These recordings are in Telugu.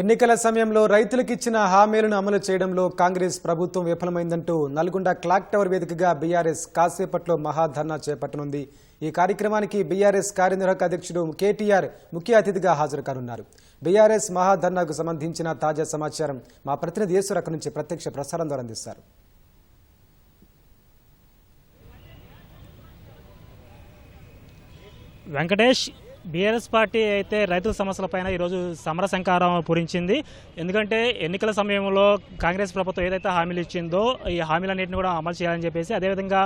ఎన్నికల సమయంలో రైతులకు ఇచ్చిన హామీలను అమలు చేయడంలో కాంగ్రెస్ ప్రభుత్వం విఫలమైందంటూ నల్గొండ క్లాక్ టవర్ వేదికగా బీఆర్ఎస్ కాసేపట్లో మహాధర్నా చేపట్టనుంది. ఈ కార్యక్రమానికి బీఆర్ఎస్ కార్యనిర్వాహక అధ్యక్షుడు కేటీఆర్ ముఖ్య అతిథిగా హాజరు కానున్నారు బీఆర్ఎస్ మహాధర్నాకు సంబంధించిన తాజా సమాచారం మా ప్రతినిధి యేసురక్క నుంచి ప్రత్యక్ష ప్రసారం ద్వారా అందిస్తారు. వెంకటేష్ బీఆర్ఎస్ పార్టీ అయితే రైతుల సమస్యలపైన ఈరోజు సమరశంకారం పూరించింది. ఎందుకంటే ఎన్నికల సమయంలో కాంగ్రెస్ ప్రభుత్వం ఏదైతే హామీలు ఇచ్చిందో ఈ హామీలన్నింటిని కూడా అమలు చేయాలని చెప్పేసి అదేవిధంగా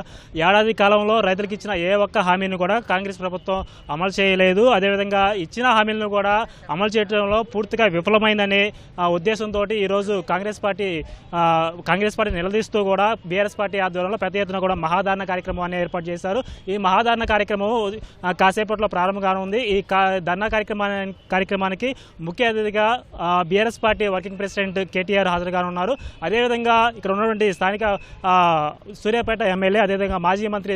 ఏడాది కాలంలో రైతులకు ఇచ్చిన ఏ ఒక్క హామీని కూడా కాంగ్రెస్ ప్రభుత్వం అమలు చేయలేదు. అదేవిధంగా ఇచ్చిన హామీలను కూడా అమలు చేయడంలో పూర్తిగా విఫలమైందనే ఉద్దేశంతో ఈరోజు కాంగ్రెస్ పార్టీ కాంగ్రెస్ పార్టీ నిలదీస్తూ కూడా బీఆర్ఎస్ పార్టీ ఆధ్వర్యంలో పెద్ద ఎత్తున కూడా మహాధారణ కార్యక్రమాన్ని ఏర్పాటు చేశారు. ఈ మహాధారణ కార్యక్రమం కాసేపట్లో ప్రారంభం కానుంది. ఈ ధర్నా కార్యక్రమాన్ని కార్యక్రమానికి ముఖ్య అతిథిగా BRS party working president KTR హాజరు కానున్నారు అదేవిధంగా ఇక్కడ ఉన్నటువంటి స్థానిక సూర్యాపేట ఎమ్మెల్యే అదేవిధంగా మాజీ మంత్రి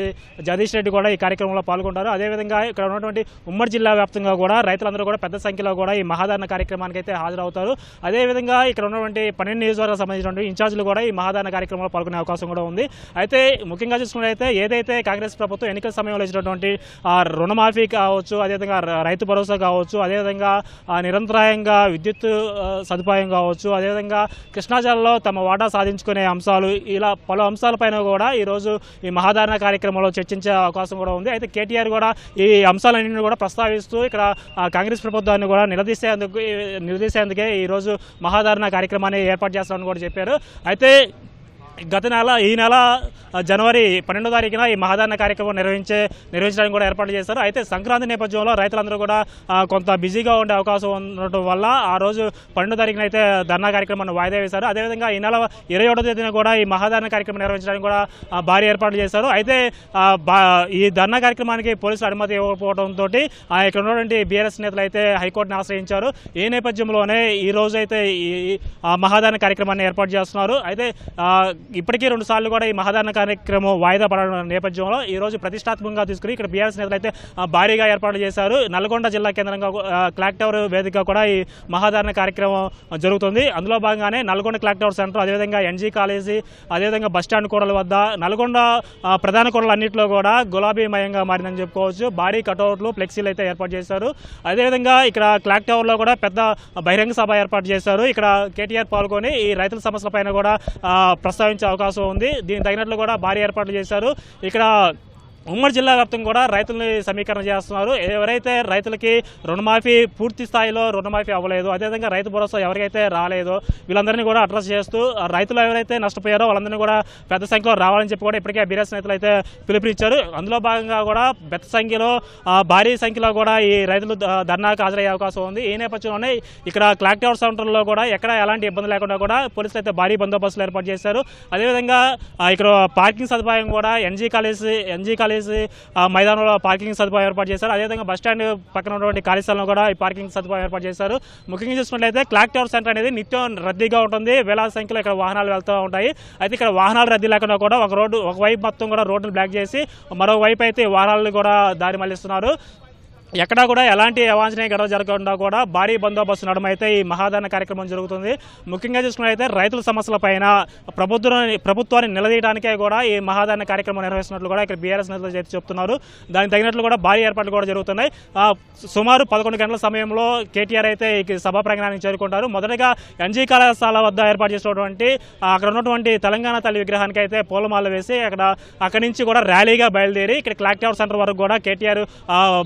జగదీష్ రెడ్డి కూడా ఈ కార్యక్రమంలో పాల్గొంటారు. అదేవిధంగా ఇక్కడ ఉన్నటువంటి ఉమ్మడి జిల్లా వ్యాప్తంగా కూడా రైతులందరూ కూడా పెద్ద సంఖ్యలో కూడా ఈ మహాధారణ కార్యక్రమానికి అయితే హాజరవుతారు. అదేవిధంగా ఇక్కడ ఉన్నటువంటి పన్నెండు నియోజకవర్గాలకు సంబంధించినటువంటి ఇన్ఛార్జీలు కూడా ఈ మహాధారణ కార్యక్రమంలో పాల్గొనే అవకాశం కూడా ఉంది. అయితే ముఖ్యంగా చూసుకున్నట్లయితే ఏదైతే కాంగ్రెస్ ప్రభుత్వం ఎన్నికల సమయంలో ఇచ్చినటువంటి రుణమాఫీ కావచ్చు అదేవిధంగా రైతు భరోసా కావచ్చు అదేవిధంగా నిరంతరాయంగా విద్యుత్ సదుపాయం కావచ్చు అదేవిధంగా కృష్ణా జిల్లాలో తమ వాటా సాధించుకునే అంశాలు ఇలా పలు అంశాలపైన కూడా ఈరోజు ఈ మహాధారణ కార్యక్రమంలో చర్చించే అవకాశం కూడా ఉంది. అయితే కేటీఆర్ కూడా ఈ అంశాలన్నింటినీ కూడా ప్రస్తావిస్తూ ఇక్కడ కాంగ్రెస్ ప్రభుత్వాన్ని కూడా నిలదీసేందుకు నిలదీసేందుకే ఈరోజు మహాధారణ కార్యక్రమాన్ని ఏర్పాటు చేస్తామని కూడా చెప్పారు. అయితే గత నెల ఈ నెల జనవరి పన్నెండో తారీఖున ఈ మహాదాన కార్యక్రమం నిర్వహించే నిర్వహించడానికి కూడా ఏర్పాటు చేశారు. అయితే సంక్రాంతి నేపథ్యంలో రైతులందరూ కూడా కొంత బిజీగా ఉండే అవకాశం ఉండటం వల్ల ఆ రోజు పన్నెండో తారీఖున అయితే ధర్నా కార్యక్రమాన్ని వాయిదా వేశారు. అదేవిధంగా ఈ నెల ఇరవై ఒకటో తేదీన కూడా ఈ మహాదాన కార్యక్రమం నిర్వహించడానికి కూడా భారీ ఏర్పాట్లు చేశారు. అయితే బా- ఈ ధర్నా కార్యక్రమానికి పోలీసులు అనుమతి ఇవ్వకపోవడంతో ఇక్కడ ఉన్నటువంటి బీఆర్ఎస్ నేతలు అయితే హైకోర్టును ఆశ్రయించారు. ఈ నేపథ్యంలోనే ఈ రోజు అయితే ఈ మహాదాన కార్యక్రమాన్ని ఏర్పాటు చేస్తున్నారు. అయితే ఇప్పటికీ రెండు సార్లు కూడా ఈ మహాదారణ కార్యక్రమం వాయిదా పడడం నేపథ్యంలో ఈ రోజు ప్రతిష్టాత్మకంగా తీసుకుని ఇక్కడ బీఆర్ఎస్ నేతలు అయితే భారీగా ఏర్పాటు చేశారు. నల్గొండ జిల్లా కేంద్రంగా క్లాక్ టవర్ వేదిక కూడా ఈ మహాదారణ కార్యక్రమం జరుగుతుంది. అందులో భాగంగానే నల్గొండ క్లాక్ టవర్ సెంటర్ అదేవిధంగా ఎన్జీ కాలేజీ అదేవిధంగా బస్ స్టాండ్ కూడల వద్ద నల్గొండ ప్రధాన కూడలు అన్నింటిలో కూడా గులాబీమయంగా మారిందని చెప్పుకోవచ్చు. భారీ కటౌట్లు ఫ్లెక్సీలు అయితే ఏర్పాటు చేశారు. అదేవిధంగా ఇక్కడ క్లాక్ టవర్లో కూడా పెద్ద బహిరంగ సభ ఏర్పాటు చేశారు. ఇక్కడ కేటీఆర్ పాల్గొని ఈ రైతుల సమస్యలపైన కూడా ప్రస్తావించారు ప్రస్తావించే అవకాశం ఉంది. దీనికి తగినట్లు కూడా భారీ ఏర్పాట్లు చేశారు. ఇక్కడ ఉమ్మడి జిల్లా వ్యాప్తంగా కూడా రైతులని సమీకరణ చేస్తున్నారు. ఎవరైతే రైతులకి రుణమాఫీ పూర్తి స్థాయిలో రుణమాఫీ అవ్వలేదు అదేవిధంగా రైతు భరోసా ఎవరికైతే రాలేదో వీళ్ళందరినీ కూడా అడ్రస్ చేస్తూ రైతులు ఎవరైతే నష్టపోయారో వాళ్ళందరినీ కూడా పెద్ద సంఖ్యలో రావాలని చెప్పి కూడా ఇప్పటికే బీఆర్ఎస్ నేతలు అయితే పిలుపునిచ్చారు. అందులో భాగంగా కూడా పెద్ద సంఖ్యలో భారీ సంఖ్యలో కూడా ఈ రైతులు ధర్నాకు హాజరయ్యే అవకాశం ఉంది. ఈ నేపథ్యంలోనే ఇక్కడ క్లాక్ టవర్ సెంటర్లో కూడా ఎక్కడ ఎలాంటి ఇబ్బంది లేకుండా కూడా పోలీసులు అయితే భారీ బందోబస్తులు ఏర్పాటు చేశారు. అదేవిధంగా ఇక్కడ పార్కింగ్ సదుపాయం కూడా ఎన్జీ కాలేజ్ ఎన్జీ కాలేజ్ ఆ, మైదానంలో పార్కింగ్ సదుపాయం ఏర్పాటు చేశారు. అదేవిధంగా బస్ స్టాండ్ పక్కన ఉన్నటువంటి ఖాళీ స్థలంలో కూడా ఈ పార్కింగ్ సదుపాయం ఏర్పాటు చేశారు. ముఖ్యంగా చూసుకున్నట్లయితే క్లాక్ టవర్ సెంటర్ అనేది నిత్యం రద్దీగా ఉంటుంది. వేలాది సంఖ్యలో ఇక్కడ వాహనాలు వెళ్తూ ఉంటాయి. అయితే ఇక్కడ వాహనాలు రద్దీ లేకుండా కూడా ఒక రోడ్డు ఒకవైపు మొత్తం కూడా రోడ్డును బ్లాక్ చేసి మరోవైపు అయితే వాహనాలను కూడా దారి మళ్ళిస్తున్నారు ఎక్కడా కూడా ఎలాంటి అవాంఛనీయ గడవ జరగకుండా కూడా భారీ బందోబస్తు నడుమ అయితే ఈ మహాదాన కార్యక్రమం జరుగుతుంది. ముఖ్యంగా చూసుకున్నట్లయితే రైతుల సమస్యలపైన ప్రభుత్వాన్ని ప్రభుత్వాన్ని నిలదీయడానికే కూడా ఈ మహాదాన కార్యక్రమం నిర్వహిస్తున్నట్లు కూడా ఇక్కడ బీఆర్ఎస్ నేతలు అయితే చెప్తున్నారు. దానికి తగినట్లు కూడా భారీ ఏర్పాట్లు కూడా జరుగుతున్నాయి. సుమారు పదకొండు గంటల సమయంలో కేటీఆర్ అయితే ఈ సభా ప్రాంగణానికి చేరుకుంటారు. మొదటగా ఎన్జీ కళాశాల వద్ద ఏర్పాటు చేసినటువంటి అక్కడ ఉన్నటువంటి తెలంగాణ తల్లి విగ్రహానికి అయితే పూలమాల వేసి అక్కడ అక్కడి నుంచి కూడా ర్యాలీగా బయలుదేరి ఇక్కడ క్లాక్ టవర్ సెంటర్ వరకు కూడా కేటీఆర్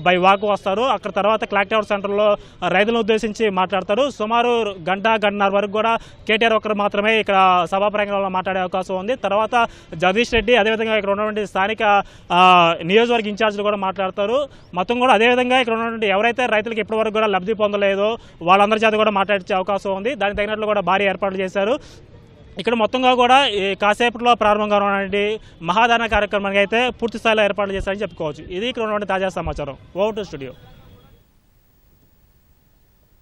బై వాక్ వస్తారు. అక్కడ తర్వాత క్లాక్ టవర్ సెంటర్లో రైతులను ఉద్దేశించి మాట్లాడతారు. సుమారు గంట గంటన్నర వరకు కూడా కేటీఆర్ ఒక్కరు మాత్రమే ఇక్కడ సభా ప్రాంగణంలో మాట్లాడే అవకాశం ఉంది. తర్వాత జగదీష్ రెడ్డి అదేవిధంగా ఇక్కడ ఉన్నటువంటి స్థానిక నియోజకవర్గ ఇన్ఛార్జీలు కూడా మాట్లాడతారు. మొత్తం కూడా అదేవిధంగా ఇక్కడ ఉన్నటువంటి ఎవరైతే రైతులకు ఇప్పటివరకు కూడా లబ్ధి పొందలేదో వాళ్ళందరి చేత కూడా మాట్లాడే అవకాశం ఉంది. దానికి తగినట్లు కూడా భారీ ఏర్పాట్లు చేశారు. ఇక్కడ మొత్తంగా కూడా కాసేపట్లో ప్రారంభం ఉన్నటువంటి మహాదాన కార్యక్రమానికి అయితే పూర్తి స్థాయిలో ఏర్పాట్లు చేశారని చెప్పుకోవచ్చు. ఇది ఇక్కడ ఉన్నటువంటి తాజా సమాచారం. Over to studio.